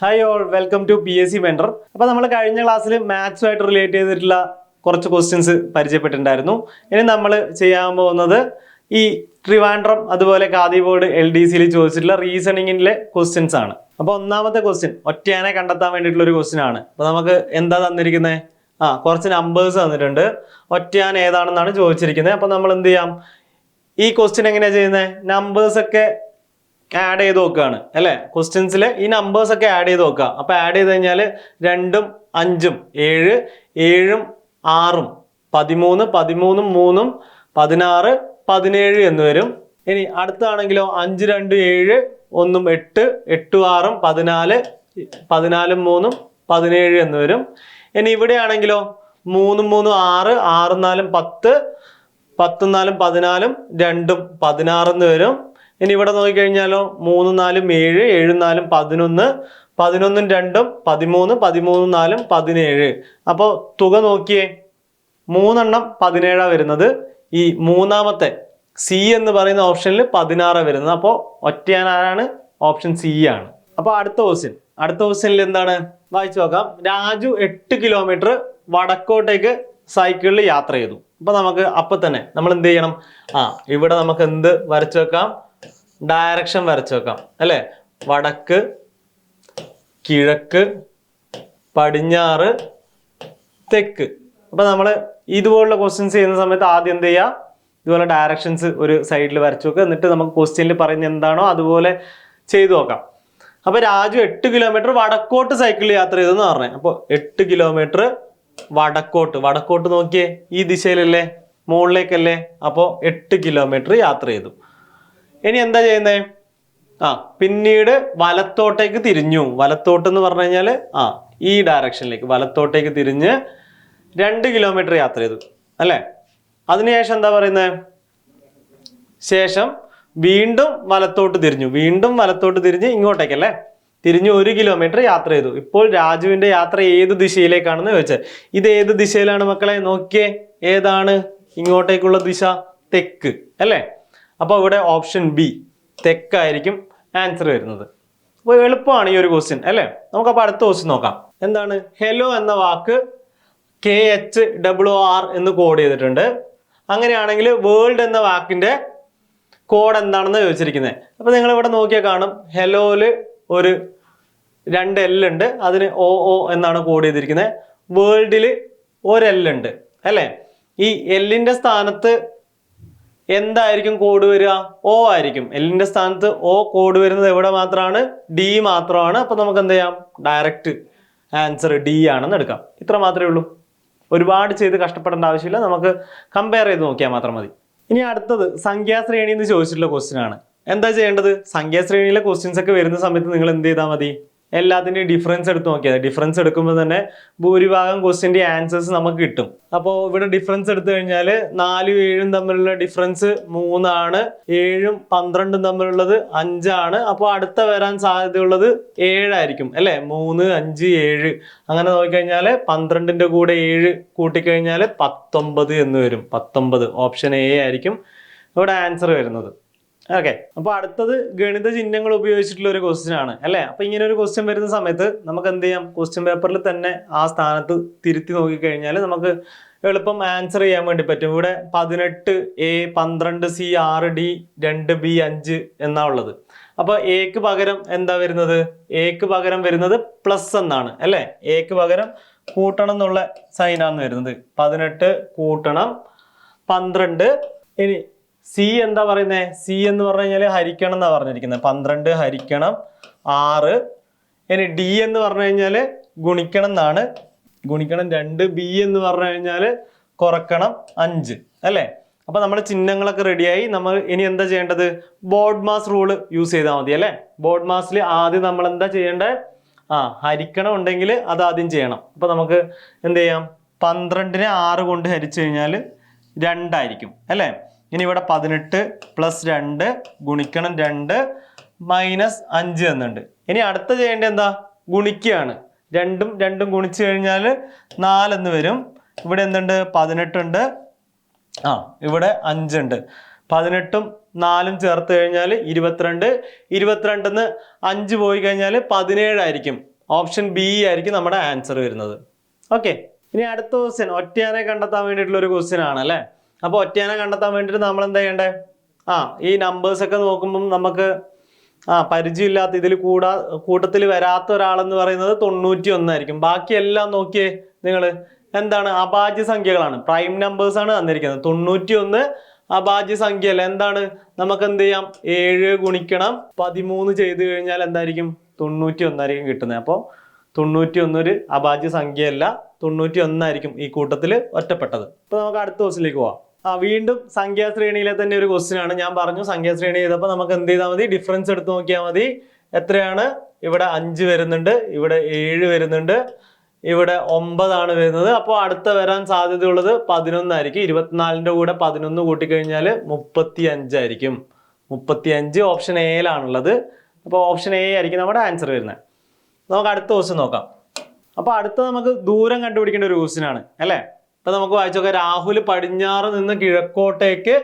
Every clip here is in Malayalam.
Hi all welcome to P S C vendor അപ്പോൾ നമ്മൾ കഴിഞ്ഞ ക്ലാസ്സിൽ മാത്സുമായിട്ട് റിലേറ്റ് ചെയ്തിട്ടുള്ള കുറച്ച് ക്വസ്റ്റ്യൻസ് പരിചയപ്പെട്ടിട്ടുണ്ടായിരുന്നു. ഇനി നമ്മൾ ചെയ്യാൻ പോകുന്നത് ഈ ട്രിവാൻഡ്രം അതുപോലെ കാദിബോർഡ് എൽ ഡി സിയിൽ ചോദിച്ചിട്ടുള്ള റീസണിങ്ങിലെ ക്വസ്റ്റ്യൻസ് ആണ്. അപ്പോൾ ഒന്നാമത്തെ ക്വസ്റ്റ്യൻ ഒറ്റയാനെ കണ്ടെത്താൻ വേണ്ടിയിട്ടുള്ള ഒരു ക്വസ്റ്റ്യൻ ആണ്. അപ്പോൾ നമുക്ക് എന്താ തന്നിരിക്കുന്നത് ആ കുറച്ച് നമ്പേഴ്സ് തന്നിട്ടുണ്ട്. ഒറ്റയാൻ ഏതാണെന്നാണ് ചോദിച്ചിരിക്കുന്നത് അപ്പോൾ നമ്മൾ എന്ത് ചെയ്യാം? ഈ ക്വസ്റ്റ്യൻ എങ്ങനെയാണ് ചെയ്യുന്നത് നമ്പേഴ്സ് ഒക്കെ ആഡ് ചെയ്ത് നോക്കുകയാണ് അല്ലേ? ക്വസ്റ്റ്യൻസിൽ ഈ നമ്പേഴ്സ് ഒക്കെ ആഡ് ചെയ്ത് നോക്കുക. അപ്പോൾ ആഡ് ചെയ്ത് കഴിഞ്ഞാൽ രണ്ടും അഞ്ചും ഏഴ് ഏഴും ആറും പതിമൂന്ന് പതിമൂന്നും മൂന്നും പതിനാറ് പതിനേഴ് എന്ന് വരും. ഇനി അടുത്താണെങ്കിലോ അഞ്ച് രണ്ട് ഏഴ് ഒന്നും എട്ട് എട്ടും ആറും പതിനാല് പതിനാലും മൂന്നും പതിനേഴ് എന്ന് വരും. ഇനി ഇവിടെ ആണെങ്കിലോ മൂന്നും മൂന്നും ആറ് ആറും നാലും പത്ത് പത്തും നാലും പതിനാലും രണ്ടും പതിനാറെന്ന് വരും. ഇനി ഇവിടെ നോക്കിക്കഴിഞ്ഞാലോ മൂന്ന് നാലും ഏഴ് ഏഴും നാലും പതിനൊന്ന് പതിനൊന്നും രണ്ടും പതിമൂന്ന് പതിമൂന്നും നാലും പതിനേഴ്. അപ്പോൾ തുക നോക്കിയേ മൂന്നെണ്ണം പതിനേഴാണ് വരുന്നത്. ഈ മൂന്നാമത്തെ സി എന്ന് പറയുന്ന ഓപ്ഷനിൽ പതിനാറാണ് വരുന്നത്. അപ്പോൾ ഒറ്റയാനാരാണ് ഓപ്ഷൻ സി ആണ്. അപ്പോൾ അടുത്ത ക്വസ്റ്റ്യൻ അടുത്ത ക്വസ്റ്റ്യനിൽ എന്താണ്? വായിച്ചു നോക്കാം. രാജു എട്ട് കിലോമീറ്റർ വടക്കോട്ടേക്ക് സൈക്കിളിൽ യാത്ര ചെയ്തു. അപ്പൊ നമുക്ക് അപ്പൊ തന്നെ നമ്മൾ എന്ത് ചെയ്യണം? ആ ഇവിടെ നമുക്ക് എന്ത് വരച്ചു വെക്കാം? ഡയറക്ഷൻ വരച്ചു വെക്കാം. അല്ലെ? വടക്ക് കിഴക്ക് പടിഞ്ഞാറ് തെക്ക്. അപ്പൊ നമ്മൾ ഇതുപോലുള്ള ക്വസ്റ്റ്യൻസ് ചെയ്യുന്ന സമയത്ത് ആദ്യം എന്ത് ചെയ്യുക ഇതുപോലെ ഡയറക്ഷൻസ് ഒരു സൈഡിൽ വരച്ചു വെക്കുക എന്നിട്ട് നമുക്ക് ക്വസ്റ്റ്യനിൽ പറയുന്ന എന്താണോ അതുപോലെ ചെയ്തു നോക്കാം. അപ്പൊ രാജു എട്ട് കിലോമീറ്റർ വടക്കോട്ട് സൈക്കിൾ യാത്ര ചെയ്തെന്ന് പറഞ്ഞേ. അപ്പോൾ എട്ട് കിലോമീറ്റർ വടക്കോട്ട്. വടക്കോട്ട് നോക്കിയേ ഈ ദിശയിലല്ലേ? മുകളിലേക്കല്ലേ? അപ്പോൾ എട്ട് കിലോമീറ്റർ യാത്ര ചെയ്തു. ഇനി എന്താ ചെയ്യുന്നത് ആ പിന്നീട് വലത്തോട്ടേക്ക് തിരിഞ്ഞു. വലത്തോട്ട് എന്ന് പറഞ്ഞു കഴിഞ്ഞാൽ ആ ഈ ഡയറക്ഷനിലേക്ക് വലത്തോട്ടേക്ക് തിരിഞ്ഞ് രണ്ട് കിലോമീറ്റർ യാത്ര ചെയ്തു. അല്ലേ? അതിനുശേഷം എന്താ പറയുന്നത് ശേഷം വീണ്ടും വലത്തോട്ട് തിരിഞ്ഞു. വീണ്ടും വലത്തോട്ട് തിരിഞ്ഞ് ഇങ്ങോട്ടേക്കല്ലേ തിരിഞ്ഞ് ഒരു കിലോമീറ്റർ യാത്ര ചെയ്തു. ഇപ്പോൾ രാജുവിന്റെ യാത്ര ഏത് ദിശയിലേക്കാണെന്ന് ചോദിച്ചത് ഇത് ഏത് ദിശയിലാണ് മക്കളെ? നോക്കിയേ. ഏതാണ്? ഇങ്ങോട്ടേക്കുള്ള ദിശ? തെക്ക്. അല്ലേ? അപ്പോൾ ഇവിടെ ഓപ്ഷൻ ബി തെക്കായിരിക്കും ആൻസർ വരുന്നത്. അപ്പോൾ എളുപ്പമാണ് ഈ ഒരു ക്വസ്റ്റ്യൻ അല്ലേ? നമുക്കപ്പോൾ അടുത്ത ക്വസ്റ്റ്യൻ നോക്കാം. എന്താണ്? ഹെലോ എന്ന വാക്ക് കെ എച്ച് ഡബ്ല്യു ആർ എന്ന് കോഡ് ചെയ്തിട്ടുണ്ട്. അങ്ങനെയാണെങ്കിൽ വേൾഡ് എന്ന വാക്കിന്റെ കോഡ് എന്താണെന്ന് ചോദിച്ചിരിക്കുന്നത്. അപ്പോൾ നിങ്ങൾ ഇവിടെ നോക്കിയാൽ കാണും. ഹെലോയിൽ ഒരു രണ്ട് എൽ ഉണ്ട്. അതിന് ഒ ഒ എന്നാണ് കോഡ് ചെയ്തിരിക്കുന്നത്. വേൾഡിൽ ഒരു എൽ ഉണ്ട്. അല്ലേ? ഈ എല്ലിന്റെ സ്ഥാനത്ത് എന്തായിരിക്കും കോഡ് വരിക? ഓ ആയിരിക്കും. എല്ലിന്റെ സ്ഥാനത്ത് ഓ കോഡ് വരുന്നത് എവിടെ മാത്രമാണ്? ഡി മാത്രമാണ്. അപ്പൊ നമുക്ക് എന്ത് ചെയ്യാം? ഡയറക്റ്റ് ആൻസർ ഡി ആണെന്ന് എടുക്കാം. ഇത്ര മാത്രമേ ഉള്ളൂ. ഒരുപാട് ചെയ്ത് കഷ്ടപ്പെടേണ്ട ആവശ്യമില്ല. നമുക്ക് കമ്പയർ ചെയ്ത് നോക്കിയാൽ മാത്രം മതി. ഇനി അടുത്തത് സംഖ്യാശ്രേണി എന്ന് ചോദിച്ചിട്ടുള്ള ക്വസ്റ്റ്യൻ ആണ്. എന്താ ചെയ്യേണ്ടത്? സംഖ്യാശ്രേണിയിലെ ക്വസ്റ്റ്യൻസ് ഒക്കെ വരുന്ന സമയത്ത് നിങ്ങൾ എന്ത് ചെയ്താൽ മതി? എല്ലാത്തിന്റെയും ഡിഫറൻസ് എടുത്ത് നോക്കിയാൽ ഡിഫറൻസ് എടുക്കുമ്പോൾ തന്നെ ഭൂരിഭാഗം ക്വസ്റ്റിന്റെ ആൻസേഴ്സ് നമുക്ക് കിട്ടും. അപ്പോൾ ഇവിടെ ഡിഫറൻസ് എടുത്തു കഴിഞ്ഞാൽ നാലും ഏഴും തമ്മിലുള്ള ഡിഫറൻസ് മൂന്നാണ് ഏഴും പന്ത്രണ്ടും തമ്മിലുള്ളത് അഞ്ചാണ്. അപ്പോൾ അടുത്ത വരാൻ സാധ്യതയുള്ളത് ഏഴായിരിക്കും അല്ലേ? മൂന്ന് അഞ്ച് ഏഴ്. അങ്ങനെ നോക്കിക്കഴിഞ്ഞാൽ പന്ത്രണ്ടിന്റെ കൂടെ ഏഴ് കൂട്ടിക്കഴിഞ്ഞാൽ പത്തൊമ്പത് എന്ന് വരും. പത്തൊമ്പത് ഓപ്ഷൻ എ ആയിരിക്കും ഇവിടെ ആൻസർ വരുന്നത്. ഓക്കെ അപ്പോൾ അടുത്തത് ഗണിത ചിഹ്നങ്ങൾ ഉപയോഗിച്ചിട്ടുള്ള ഒരു ക്വസ്റ്റ്യൻ ആണ് അല്ലേ? അപ്പോൾ ഇങ്ങനെ ഒരു ക്വസ്റ്റ്യൻ വരുന്ന സമയത്ത് നമുക്ക് എന്ത് ചെയ്യാം? ക്വസ്റ്റ്യൻ പേപ്പറിൽ തന്നെ ആ സ്ഥാനത്ത് തിരുത്തി നോക്കിക്കഴിഞ്ഞാൽ നമുക്ക് എളുപ്പം ആൻസർ ചെയ്യാൻ വേണ്ടി പറ്റും. ഇവിടെ പതിനെട്ട് എ പന്ത്രണ്ട് സി ആറ് ഡി രണ്ട് ബി അഞ്ച് എന്നാ ഉള്ളത്. അപ്പോൾ എക്ക് പകരം എന്താ വരുന്നത്? എക്ക് പകരം വരുന്നത് പ്ലസ് എന്നാണ് അല്ലേ? എക്ക് പകരം കൂട്ടണം എന്നുള്ള സൈനാണ് വരുന്നത്. പതിനെട്ട് കൂട്ടണം പന്ത്രണ്ട് ഇനി സി എന്താ പറയുന്നത് സി എന്ന് പറഞ്ഞു കഴിഞ്ഞാൽ ഹരിക്കണം എന്നാ പറഞ്ഞിരിക്കുന്നത്. പന്ത്രണ്ട് ഹരിക്കണം ആറ്. ഇനി ഡി എന്ന് പറഞ്ഞു കഴിഞ്ഞാൽ ഗുണിക്കണം എന്നാണ്. ഗുണിക്കണം രണ്ട് ബി എന്ന് പറഞ്ഞു കഴിഞ്ഞാൽ കുറക്കണം അഞ്ച്. അല്ലേ? അപ്പൊ നമ്മുടെ ചിഹ്നങ്ങളൊക്കെ റെഡിയായി നമ്മൾ ഇനി എന്താ ചെയ്യേണ്ടത്? ബോർഡ് മാസ് റൂൾ യൂസ് ചെയ്താൽ മതി അല്ലേ? ബോർഡ് മാസിൽ ആദ്യം നമ്മൾ എന്താ ചെയ്യേണ്ടത് ആ ഹരിക്കണം ഉണ്ടെങ്കിൽ അത് ആദ്യം ചെയ്യണം. അപ്പൊ നമുക്ക് എന്ത് ചെയ്യാം? പന്ത്രണ്ടിനെ ആറ് കൊണ്ട് ഹരിച്ചു കഴിഞ്ഞാൽ രണ്ടായിരിക്കും അല്ലേ? ഇനി ഇവിടെ പതിനെട്ട് പ്ലസ് രണ്ട് ഗുണിക്കണം രണ്ട് മൈനസ് അഞ്ച് എന്നുണ്ട്. ഇനി അടുത്ത ചെയ്യേണ്ടത് എന്താ? ഗുണിക്കുകയാണ് രണ്ടും രണ്ടും ഗുണിച്ചു കഴിഞ്ഞാൽ നാലെന്ന് വരും. ഇവിടെ എന്തുണ്ട്? പതിനെട്ടുണ്ട് ആ ഇവിടെ അഞ്ചുണ്ട് പതിനെട്ടും നാലും ചേർത്ത് കഴിഞ്ഞാൽ ഇരുപത്തിരണ്ട്. ഇരുപത്തിരണ്ടെന്ന് അഞ്ച് പോയി കഴിഞ്ഞാൽ പതിനേഴായിരിക്കും ഓപ്ഷൻ ബി ആയിരിക്കും നമ്മുടെ ആൻസർ വരുന്നത്. ഓക്കെ. ഇനി അടുത്ത ക്വസ്റ്റ്യൻ ഒറ്റയാനെ കണ്ടെത്താൻ വേണ്ടിയിട്ടുള്ള ഒരു ക്വസ്റ്റ്യൻ ആണ് അല്ലേ? അപ്പോൾ ഒറ്റയാനെ കണ്ടെത്താൻ വേണ്ടിയിട്ട് നമ്മൾ എന്താ ചെയ്യണ്ടേ? ആ ഈ നമ്പേഴ്സ് ഒക്കെ നോക്കുമ്പം നമുക്ക് ആ പരിചയമില്ലാത്ത ഇതിൽ കൂടാ കൂട്ടത്തിൽ വരാത്ത ഒരാളെന്ന് പറയുന്നത് തൊണ്ണൂറ്റി ഒന്നായിരിക്കും ബാക്കിയെല്ലാം നോക്കിയേ നിങ്ങൾ എന്താണ്? അഭാജ്യ സംഖ്യകളാണ്. പ്രൈം നമ്പേഴ്സ് ആണ് തന്നിരിക്കുന്നത്. തൊണ്ണൂറ്റി ഒന്ന് അഭാജ്യ സംഖ്യ അല്ല എന്താണ്? നമുക്ക് എന്ത് ചെയ്യാം? ഏഴ് ഗുണിക്കണം. പതിമൂന്ന് ചെയ്ത് കഴിഞ്ഞാൽ എന്തായിരിക്കും? തൊണ്ണൂറ്റി ഒന്നായിരിക്കും കിട്ടുന്നത്. അപ്പോൾ തൊണ്ണൂറ്റി ഒന്നൊരു അഭാജ്യ സംഖ്യയല്ല. തൊണ്ണൂറ്റി ഒന്നായിരിക്കും ഈ കൂട്ടത്തിൽ ഒറ്റപ്പെട്ടത്. ഇപ്പൊ നമുക്ക് അടുത്ത ദിവസത്തിലേക്ക് പോവാം. ആ വീണ്ടും സംഖ്യാശ്രേണിയിലെ തന്നെ ഒരു ക്വസ്റ്റ്യൻ ആണ്. ഞാൻ പറഞ്ഞു സംഖ്യാശ്രേണി ചെയ്തപ്പോൾ നമുക്ക് എന്ത് ചെയ്താൽ മതി? ഡിഫറൻസ് എടുത്ത് നോക്കിയാൽ മതി. എത്രയാണ്? ഇവിടെ അഞ്ച് വരുന്നുണ്ട് ഇവിടെ ഏഴ് വരുന്നുണ്ട് ഇവിടെ ഒമ്പതാണ് വരുന്നത്. അപ്പോൾ അടുത്ത വരാൻ സാധ്യതയുള്ളത് പതിനൊന്നായിരിക്കും ഇരുപത്തിനാലിന്റെ കൂടെ പതിനൊന്ന് കൂട്ടിക്കഴിഞ്ഞാൽ മുപ്പത്തി അഞ്ചായിരിക്കും മുപ്പത്തി അഞ്ച് ഓപ്ഷൻ എയിലാണുള്ളത് അപ്പോൾ ഓപ്ഷൻ എ ആയിരിക്കും നമ്മുടെ ആൻസർ വരുന്നത്. നമുക്ക് അടുത്ത ക്വസ്റ്റ്യൻ നോക്കാം. അപ്പോൾ അടുത്ത നമുക്ക് ദൂരം കണ്ടുപിടിക്കേണ്ട ഒരു ക്വസ്റ്റ്യൻ ആണ് അല്ലേ? ഇപ്പൊ നമുക്ക് വായിച്ചൊക്കെ രാഹുൽ പടിഞ്ഞാറ് നിന്ന് കിഴക്കോട്ടേക്ക്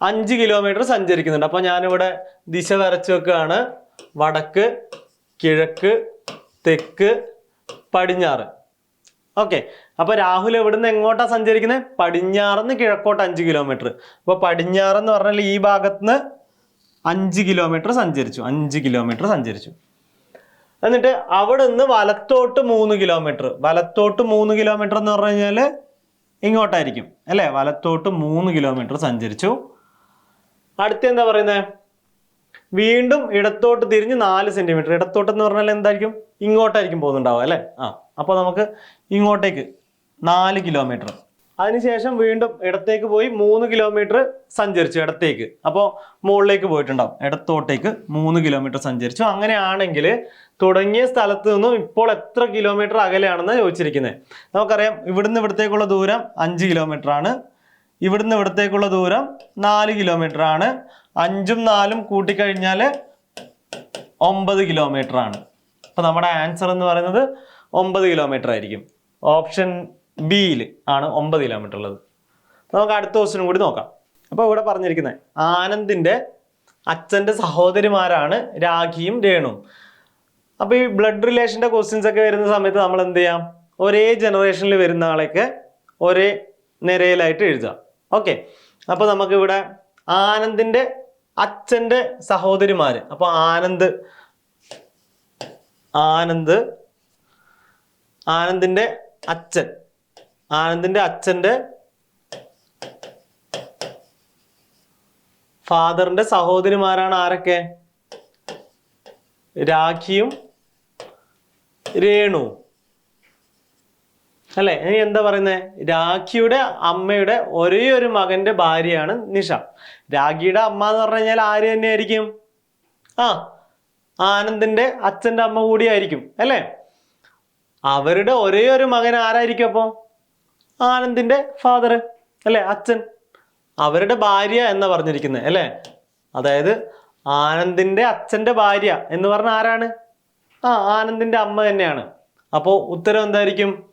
അഞ്ച് കിലോമീറ്റർ സഞ്ചരിക്കുന്നുണ്ട്. അപ്പോൾ ഞാനിവിടെ ദിശ വരച്ചു വെക്കുകയാണ്. വടക്ക് കിഴക്ക് തെക്ക് പടിഞ്ഞാറ്. ഓക്കെ. അപ്പോൾ രാഹുൽ എവിടുന്ന് എങ്ങോട്ടാണ് സഞ്ചരിക്കുന്നത് പടിഞ്ഞാറുന്ന് കിഴക്കോട്ട് അഞ്ച് കിലോമീറ്റർ അപ്പൊ പടിഞ്ഞാറെന്ന് പറഞ്ഞാൽ ഈ ഭാഗത്ത് നിന്ന് അഞ്ച് കിലോമീറ്റർ സഞ്ചരിച്ചു. അഞ്ച് കിലോമീറ്റർ സഞ്ചരിച്ചു. എന്നിട്ട് അവിടെ നിന്ന് വലത്തോട്ട് മൂന്ന് കിലോമീറ്റർ വലത്തോട്ട് മൂന്ന് കിലോമീറ്റർ എന്ന് പറഞ്ഞു കഴിഞ്ഞാൽ ഇങ്ങോട്ടായിരിക്കും. അല്ലേ? വലത്തോട്ട് മൂന്ന് കിലോമീറ്റർ സഞ്ചരിച്ചു. അടുത്ത എന്താ പറയുന്നത് വീണ്ടും ഇടത്തോട്ട് തിരിഞ്ഞ് നാല് സെന്റിമീറ്റർ ഇടത്തോട്ട് എന്ന് പറഞ്ഞാൽ എന്തായിരിക്കും? ഇങ്ങോട്ടായിരിക്കും പോകുന്നുണ്ടാവുക അല്ലേ? ആ അപ്പോൾ നമുക്ക് ഇങ്ങോട്ടേക്ക് നാല് കിലോമീറ്റർ അതിനുശേഷം വീണ്ടും ഇടത്തേക്ക് പോയി മൂന്ന് കിലോമീറ്റർ സഞ്ചരിച്ചു ഇടത്തേക്ക്. അപ്പോൾ മുകളിലേക്ക് പോയിട്ടുണ്ടാവും. ഇടത്തോട്ടേക്ക് മൂന്ന് കിലോമീറ്റർ സഞ്ചരിച്ചു. അങ്ങനെയാണെങ്കിൽ തുടങ്ങിയ സ്ഥലത്ത് നിന്നും ഇപ്പോൾ എത്ര കിലോമീറ്റർ അകലെയാണെന്ന് ചോദിച്ചിരിക്കുന്നത്. നമുക്കറിയാം ഇവിടുന്ന് ഇവിടത്തേക്കുള്ള ദൂരം അഞ്ച് കിലോമീറ്റർ ആണ്. ഇവിടുന്ന് ഇവിടത്തേക്കുള്ള ദൂരം നാല് കിലോമീറ്റർ ആണ്. അഞ്ചും നാലും കൂട്ടിക്കഴിഞ്ഞാൽ ഒമ്പത് കിലോമീറ്റർ ആണ്. അപ്പോൾ നമ്മുടെ ആൻസർ എന്ന് പറയുന്നത് ഒമ്പത് കിലോമീറ്റർ ആയിരിക്കും. ഓപ്ഷൻ ബിയിൽ ആണ് ഒമ്പത് കിലോമീറ്റർ ഉള്ളത്. നമുക്ക് അടുത്ത ക്വസ്റ്റിനും കൂടി നോക്കാം. അപ്പോൾ ഇവിടെ പറഞ്ഞിരിക്കുന്നത് ആനന്ദിന്റെ അച്ഛന്റെ സഹോദരിമാരാണ് രാഖിയും രേണുവും. അപ്പോൾ ഈ ബ്ലഡ് റിലേഷന്റെ ക്വസ്റ്റ്യൻസ് ഒക്കെ വരുന്ന സമയത്ത് നമ്മൾ എന്ത് ചെയ്യാം? ഒരേ ജനറേഷനിൽ വരുന്ന ആളെയൊക്കെ ഒരേ നിരയിലായിട്ട് എഴുതുക. ഓക്കെ അപ്പോൾ നമുക്കിവിടെ ആനന്ദിന്റെ അച്ഛന്റെ സഹോദരിമാർ അപ്പോൾ ആനന്ദ് ആനന്ദ് ആനന്ദിന്റെ അച്ഛൻ. ആനന്ദിന്റെ അച്ഛന്റെ ഫാദറിന്റെ സഹോദരിമാരാണ് ആരൊക്കെ? രാഖിയും രേണു അല്ലെ? ഇനി എന്താ പറയുന്നത് രാഖിയുടെ അമ്മയുടെ ഒരേ ഒരു മകന്റെ ഭാര്യയാണ് നിഷ. രാഖിയുടെ അമ്മ എന്ന് പറഞ്ഞു കഴിഞ്ഞാൽ ആര് തന്നെയായിരിക്കും? ആ ആനന്ദിന്റെ അച്ഛന്റെ അമ്മ കൂടിയായിരിക്കും. അല്ലേ? അവരുടെ ഒരേ ഒരു മകൻ ആരായിരിക്കും അപ്പോൾ ആനന്ദിന്റെ ഫാദർ അല്ലേ? അച്ഛൻ. അവരുടെ ഭാര്യ എന്ന് പറഞ്ഞിരിക്കുന്നത് അല്ലേ? അതായത് ആനന്ദിന്റെ അച്ഛന്റെ ഭാര്യ എന്ന് പറഞ്ഞ ആരാണ്? ആ ആനന്ദിന്റെ അമ്മ തന്നെയാണ്. അപ്പോൾ ഉത്തരം എന്തായിരിക്കും?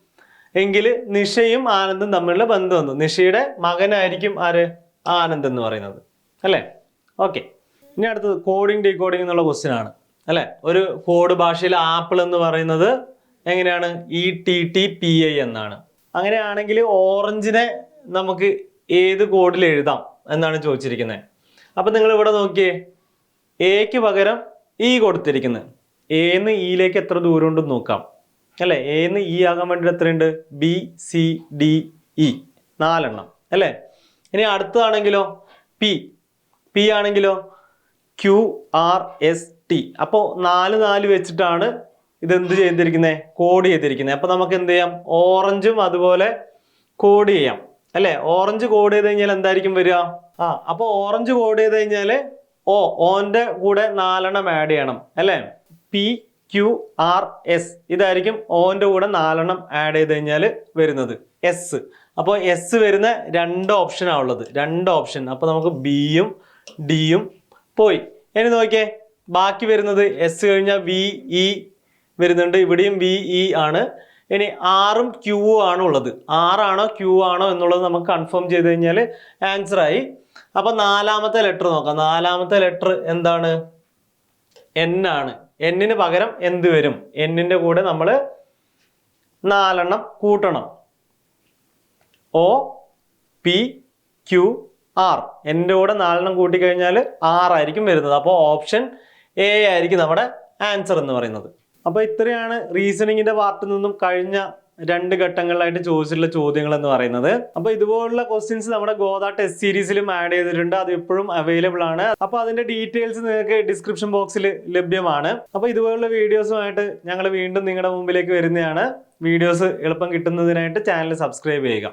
എങ്കിൽ നിഷയും ആനന്ദും തമ്മിലുള്ള ബന്ധം വന്നു നിഷയുടെ മകനായിരിക്കും ആര്? ആനന്ദ് എന്ന് പറയുന്നത്. അല്ലേ? ഓക്കെ. ഇനി അടുത്തത് കോഡിംഗ് ഡീകോഡിംഗ് എന്നുള്ള ക്വസ്റ്റ്യൻ ആണ്. അല്ലേ? ഒരു കോഡ് ഭാഷയിൽ ആപ്പിൾ എന്ന് പറയുന്നത് എങ്ങനെയാണ്? E T T P I എന്നാണ്. അങ്ങനെയാണെങ്കിൽ ഓറഞ്ചിനെ നമുക്ക് ഏത് കോഡിൽ എഴുതാം എന്നാണ് ചോദിച്ചിരിക്കുന്നത് അപ്പം നിങ്ങൾ ഇവിടെ നോക്കിയേ. എക്ക് പകരം ഇ കൊടുത്തിരിക്കുന്നത് എന്ന് ഇയിലേക്ക് എത്ര ദൂരം ഉണ്ടെന്ന് നോക്കാം. അല്ലേ? എന്ന് ഇ ആകാൻ വേണ്ടി എത്രയുണ്ട്? ബി സി ഡി ഇ നാലെണ്ണം. അല്ലേ? ഇനി അടുത്തതാണെങ്കിലോ? പി പി ആണെങ്കിലോ? ക്യു ആർ എസ് ടി അപ്പോൾ നാല് നാല് വെച്ചിട്ടാണ് ഇത് എന്ത് ചെയ്തിരിക്കുന്നത് കോഡ് ചെയ്തിരിക്കുന്നത് അപ്പൊ നമുക്ക് എന്ത് ചെയ്യാം? ഓറഞ്ചും അതുപോലെ കോഡ് ചെയ്യാം. അല്ലെ? ഓറഞ്ച് കോഡ് ചെയ്ത് കഴിഞ്ഞാൽ എന്തായിരിക്കും വരിക? ആ അപ്പൊ ഓറഞ്ച് കോഡ് ചെയ്ത് കഴിഞ്ഞാൽ ഓ ഓന്റെ കൂടെ നാലെണ്ണം ആഡ് ചെയ്യണം. അല്ലെ? പി ക്യു ആർ എസ് ഇതായിരിക്കും ഓന്റെ കൂടെ നാലെണ്ണം ആഡ് ചെയ്ത് കഴിഞ്ഞാൽ വരുന്നത്. എസ് അപ്പോൾ എസ് വരുന്ന രണ്ട് ഓപ്ഷനാണ് ഉള്ളത്. രണ്ട് ഓപ്ഷൻ അപ്പോൾ നമുക്ക് ബിയും ഡിയും പോയി. ഇനി നോക്കിയേ. ബാക്കി വരുന്നത് എസ് കഴിഞ്ഞാൽ വി ഇ വരുന്നുണ്ട്. ഇവിടെയും വി ഇ ആണ്. ഇനി ആറും ക്യൂ ആണ് ഉള്ളത്. ആറാണോ ക്യൂ ആണോ എന്നുള്ളത് നമുക്ക് കൺഫേം ചെയ്ത് കഴിഞ്ഞാൽ ആൻസർ ആയി. അപ്പൊ നാലാമത്തെ ലെറ്റർ നോക്കാം. നാലാമത്തെ ലെറ്റർ എന്താണ്? എൻ ആണ്. എന്നിന് പകരം എന്ത് വരും? എന്നിന്റെ കൂടെ നമ്മൾ നാലെണ്ണം കൂട്ടണം. ഒ പി ക്യു ആർ എന്റെ കൂടെ നാലെണ്ണം കൂട്ടിക്കഴിഞ്ഞാൽ ആറായിരിക്കും വരുന്നത്. അപ്പോൾ ഓപ്ഷൻ എ ആയിരിക്കും നമ്മുടെ ആൻസർ എന്ന് പറയുന്നത്. അപ്പോൾ ഇത്രയാണ് റീസണിങ്ങിന്റെ പാർട്ടിൽ നിന്നും കഴിഞ്ഞ രണ്ട് ഘട്ടങ്ങളിലായിട്ട് ചോദിച്ചിട്ടുള്ള ചോദ്യങ്ങൾ എന്ന് പറയുന്നത്. അപ്പോൾ ഇതുപോലുള്ള ക്വസ്റ്റ്യൻസ് നമ്മുടെ ഗോദ ടെസ്റ്റ് സീരീസിലും ആഡ് ചെയ്തിട്ടുണ്ട്. അത് ഇപ്പോഴും അവൈലബിൾ ആണ്. അപ്പോൾ അതിന്റെ ഡീറ്റെയിൽസ് നിങ്ങൾക്ക് ഡിസ്ക്രിപ്ഷൻ ബോക്സിൽ ലഭ്യമാണ്. അപ്പോൾ ഇതുപോലുള്ള വീഡിയോസുമായിട്ട് ഞങ്ങൾ വീണ്ടും നിങ്ങളുടെ മുമ്പിലേക്ക് വരുന്നതാണ്. വീഡിയോസ് എളുപ്പം കിട്ടുന്നതിനായിട്ട് ചാനൽ സബ്സ്ക്രൈബ് ചെയ്യുക.